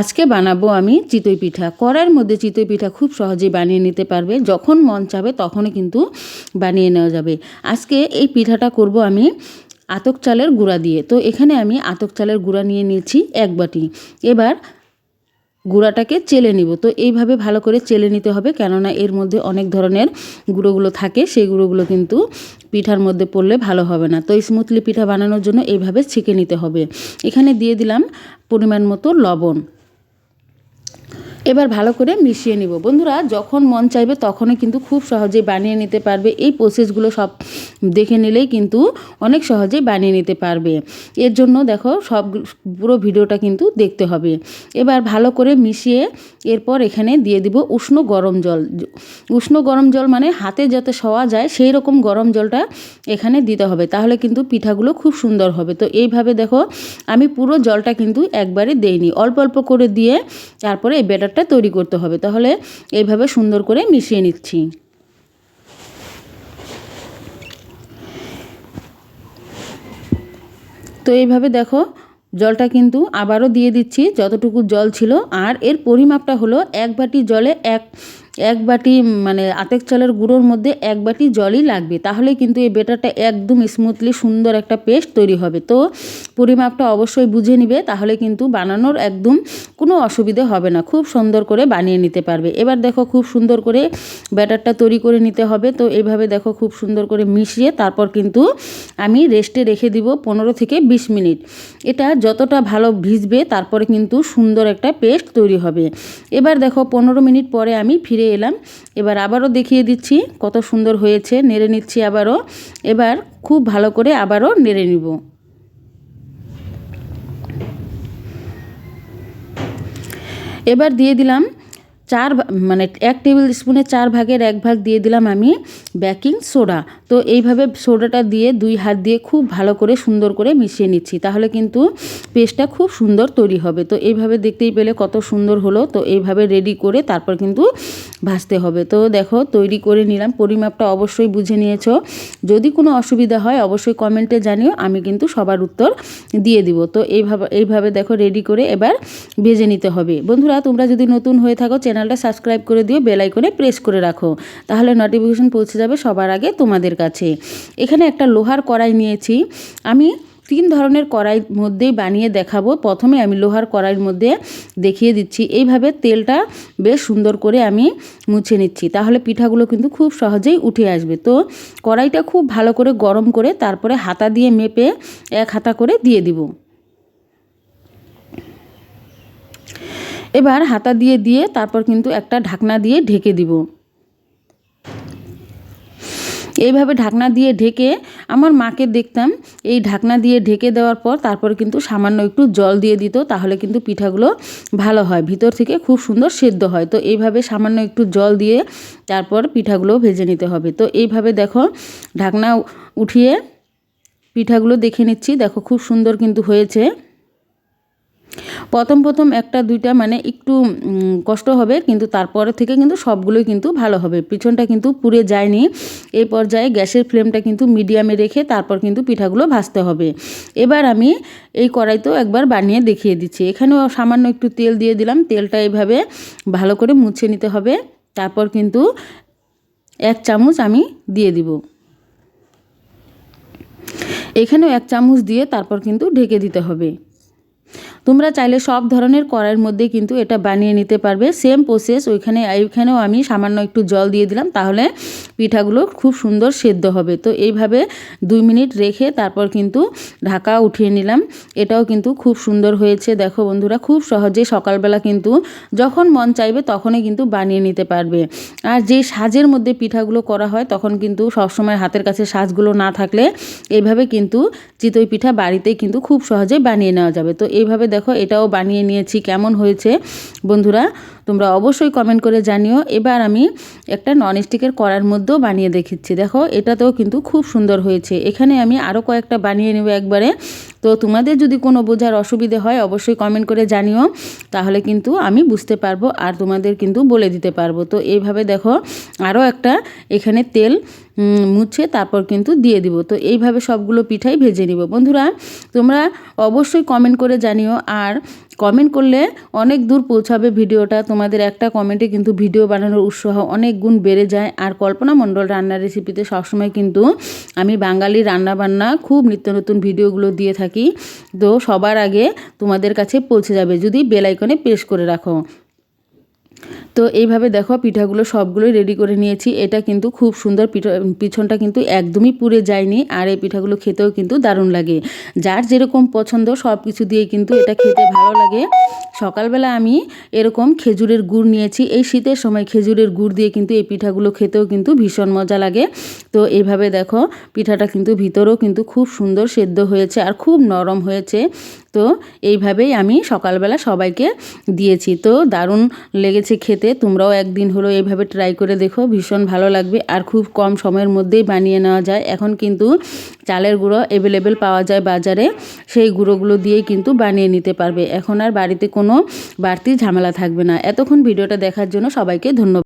আজকে বানাবো আমি চিতই পিঠা। কড়াইয়ের মধ্যে চিতই পিঠা খুব সহজেই বানিয়ে নিতে পারবে। যখন মন চাবে তখনই কিন্তু বানিয়ে নেওয়া যাবে। আজকে এই পিঠাটা করব আমি আতক চালের গুঁড়া দিয়ে। তো এখানে আমি আতক চালের গুঁড়া নিয়ে নিয়েছি এক বাটি। এবার গুঁড়াটাকে চেলে নিব। তো এইভাবে ভালো করে চেলে নিতে হবে কেননা এর মধ্যে অনেক ধরনের গুঁড়োগুলো থাকে। সেই গুঁড়োগুলো কিন্তু পিঠার মধ্যে পড়লে ভালো হবে না। তো স্মুথলি পিঠা বানানোর জন্য এইভাবে ছেঁকে নিতে হবে। এখানে দিয়ে দিলাম পরিমাণ মতো লবণ। এবার ভালো করে মিশিয়ে নিব। বন্ধুরা, যখন মন চাইবে তখনই কিন্তু খুব সহজেই বানিয়ে নিতে পারবে। এই প্রসেসগুলো সব দেখে নিলেই কিন্তু অনেক সহজেই বানিয়ে নিতে পারবে। এর জন্য দেখো, সব পুরো ভিডিওটা কিন্তু দেখতে হবে। এবার ভালো করে মিশিয়ে এরপর এখানে দিয়ে দিব উষ্ণ গরম জল। উষ্ণ গরম জল মানে হাতে যাতে শোয়া যায়, সেই রকম গরম জলটা এখানে দিতে হবে। তাহলে কিন্তু পিঠাগুলো খুব সুন্দর হবে। তো এইভাবে দেখো, আমি পুরো জলটা কিন্তু একবারে দেইনি। অল্প অল্প করে দিয়ে তারপরে এই ব্যাটারটা তৈরি করতে হবে। তাহলে এইভাবে সুন্দর করে মিশিয়ে নিচ্ছি। তো এইভাবে দেখো, জলটা কিন্তু আবারও দিয়ে দিচ্ছি, যতটুকু জল ছিল। আর এর পরিমাপটা হলো এক বাটি জলে এক এক বাটি মানে আতেক চালের গুঁড়োর মধ্যে এক বাটি জলই লাগবে। তাহলে কিন্তু এই বেটারটা একদম স্মুথলি সুন্দর একটা পেস্ট তৈরি হবে। তো পরিমাপটা অবশ্যই বুঝে নিবে, তাহলে কিন্তু বানানোর একদম কোনো অসুবিধে হবে না। খুব সুন্দর করে বানিয়ে নিতে পারবে। এবার দেখো খুব সুন্দর করে ব্যাটারটা তৈরি করে নিতে হবে। তো এইভাবে দেখো খুব সুন্দর করে মিশিয়ে তারপর কিন্তু আমি রেস্টে রেখে দিব পনেরো থেকে বিশ মিনিট। এটা যতটা ভালো ভিজবে, তারপরে কিন্তু সুন্দর একটা পেস্ট তৈরি হবে। এবার দেখো পনেরো মিনিট পরে আমি ফিরে ফিরে এলাম। এবার আবারও দেখিয়ে দিচ্ছি কত সুন্দর হয়েছে। নেড়ে নিচ্ছি আবারও। এবার খুব ভালো করে আবারও নেড়ে নিব। এবার দিয়ে দিলাম চার মানে এক টেবিল স্পুনে চার ভাগের এক ভাগ দিয়ে দিলাম আমি বেকিং সোডা। তো এইভাবে সোডাটা দিয়ে দুই হাত দিয়ে খুব ভালো করে সুন্দর করে মিশিয়ে নিচ্ছি। তাহলে কিন্তু পেস্টটা খুব সুন্দর তৈরি হবে। তো এইভাবে দেখতেই পেলে কত সুন্দর হলো। তো এইভাবে রেডি করে তারপর কিন্তু ভাজতে হবে। তো দেখো, তৈরি করে নিলাম। পরিমাপটা অবশ্যই বুঝে নিয়েছ। যদি কোনো অসুবিধা হয়, অবশ্যই কমেন্টে জানিও। আমি কিন্তু সবার উত্তর দিয়ে দিব। তো এইভাবে এইভাবে দেখো রেডি করে এবার ভেজে নিতে হবে। বন্ধুরা, তোমরা যদি নতুন হয়ে থাকো, চ্যানেলটা সাবস্ক্রাইব করে দিও বেল আইকনে প্রেস করে রাখো। তাহলে নোটিফিকেশন পৌঁছে যাবে সবার আগে তোমাদের কাছে। এখানে একটা লোহার কড়াই নিয়েছি। আমি তিন ধরনের কড়াইয়ের মধ্যেই বানিয়ে দেখাবো। প্রথমে আমি লোহার কড়াইয়ের মধ্যে দেখিয়ে দিচ্ছি। এইভাবে তেলটা বেশ সুন্দর করে আমি মুছে নিচ্ছি। তাহলে পিঠাগুলো কিন্তু খুব সহজেই উঠে আসবে। তো কড়াইটা খুব ভালো করে গরম করে তারপরে হাতা দিয়ে মেপে এক হাতা করে দিয়ে দিব। এবার হাতা দিয়ে দিয়ে তারপর কিন্তু একটা ঢাকনা দিয়ে ঢেকে দিব। এইভাবে ঢাকনা দিয়ে ঢেকে আমার মাকে দেখতাম। এই ঢাকনা দিয়ে ঢেকে দেওয়ার পর তারপর কিন্তু সামান্য একটু জল দিয়ে দিত, তাহলে কিন্তু পিঠাগুলো ভালো হয়। ভিতর থেকে খুব সুন্দর সেদ্ধ হয়। তো এইভাবে সামান্য একটু জল দিয়ে তারপর পিঠাগুলো ভেজে নিতে হবে। তো এইভাবে দেখো ঢাকনা উঠিয়ে পিঠাগুলো দেখে নিচ্ছি। দেখো খুব সুন্দর কিন্তু হয়েছে। প্রথম প্রথম একটা দুইটা মানে একটু কষ্ট হবে, কিন্তু তারপরে থেকে কিন্তু সবগুলোই কিন্তু ভালো হবে। পিছনটা কিন্তু পুড়ে যায়নি। এই পর্যায়ে গ্যাসের ফ্লেমটা কিন্তু মিডিয়ামে রেখে তারপর কিন্তু পিঠাগুলো ভাজতে হবে। এবার আমি এই কড়াইতেও একবার বানিয়ে দেখিয়ে দিচ্ছি। এখানেও সামান্য একটু তেল দিয়ে দিলাম। তেলটা এইভাবে ভালো করে মুছে নিতে হবে। তারপর কিন্তু এক চামচ আমি দিয়ে দিব। এখানেও এক চামচ দিয়ে তারপর কিন্তু ঢেকে দিতে হবে। তোমরা চাইলে সব ধরনের কড়াইয়ের মধ্যে কিন্তু এটা বানিয়ে নিতে পারবে। সেম প্রসেস ওইখানে, এইখানেও আমি সামান্য একটু জল দিয়ে দিলাম, তাহলে পিঠাগুলো খুব সুন্দর সেদ্ধ হবে। তো এইভাবে দুই মিনিট রেখে তারপর কিন্তু ঢাকা উঠিয়ে নিলাম। এটাও কিন্তু খুব সুন্দর হয়েছে। দেখো বন্ধুরা, খুব সহজে সকালবেলা কিন্তু যখন মন চাইবে তখনই কিন্তু বানিয়ে নিতে পারবে। আর যে সাজের মধ্যে পিঠাগুলো করা হয়, তখন কিন্তু সবসময় হাতের কাছে সাজগুলো না থাকলে এইভাবে কিন্তু চিতই পিঠা বাড়িতেই কিন্তু খুব সহজে বানিয়ে নেওয়া যাবে। তো এইভাবে দেখো এটাও বানিয়ে নিয়েছি। কেমন হয়েছে? বন্ধুরা তোমরা অবশ্যই কমেন্ট করে জানিও। এবার আমি একটা ননস্টিকের কড়ার মধ্যেও বানিয়ে দেখিচ্ছি। দেখো, এটাতেও কিন্তু খুব সুন্দর হয়েছে। এখানে আমি আরও কয়েকটা বানিয়ে নেব একবারে। তো তোমাদের যদি কোনো বোঝার অসুবিধে হয়, অবশ্যই কমেন্ট করে জানিও। তাহলে কিন্তু আমি বুঝতে পারব আর তোমাদের কিন্তু বলে দিতে পারব। তো এইভাবে দেখো আরও একটা এখানে তেল মুছে তারপর কিন্তু দিয়ে দিব। তো এইভাবে সবগুলো পিঠাই ভেজে নিব। বন্ধুরা, তোমরা অবশ্যই কমেন্ট করে জানিও। আর কমেন্ট করলে অনেক দূর পৌঁছাবে ভিডিওটা। তোমাদের একটা কমেন্টে কিন্তু ভিডিও বানানোর উৎসাহ অনেক গুণ বেড়ে যায়। আর কল্পনা মণ্ডল রান্নার রেসিপিতে সবসময় কিন্তু আমি বাঙালি রান্নাবান্না খুব নিত্য নতুন ভিডিওগুলো দিয়ে থাকি। তো সবার আগে তোমাদের কাছে পৌঁছে যাবে। যদি বেলাইকনে প্রেস করে রাখো। তো এইভাবে দেখো পিঠাগুলো সবগুলোই রেডি করে নিয়েছি। এটা কিন্তু খুব সুন্দর পিঠা, পিছনটা কিন্তু একদমই পুড়ে যায়নি আর এই পিঠাগুলো খেতেও কিন্তু দারুণ লাগে। যার যেরকম পছন্দ সব কিছু দিয়ে কিন্তু এটা খেতে ভালো লাগে। সকালবেলা আমি এরকম খেজুরের গুড় নিয়েছি। এই শীতের সময় খেজুরের গুড় দিয়ে কিন্তু এই পিঠাগুলো খেতেও কিন্তু ভীষণ মজা লাগে। তো এইভাবে দেখো পিঠাটা কিন্তু ভিতরেও কিন্তু খুব সুন্দর সেদ্ধ হয়েছে আর খুব নরম হয়েছে। তো এইভাবেই আমি সকালবেলা সবাইকে দিয়েছি। তো দারুণ লেগেছে খেতে, তোমরাও একদিন হলো এভাবে ট্রাই করে দেখো, ভীষণ ভালো লাগবে। আর খুব কম সময়ের মধ্যেই বানিয়ে নেওয়া যায়। এখন কিন্তু চালের গুঁড়ো অ্যাভেলেবেল পাওয়া যায় বাজারে। সেই গুঁড়োগুলো দিয়েই কিন্তু বানিয়ে নিতে পারবে। এখন আর বাড়িতে কোনো বাড়তি ঝামেলা থাকবে না। এতক্ষণ ভিডিওটা দেখার জন্য সবাইকে ধন্যবাদ।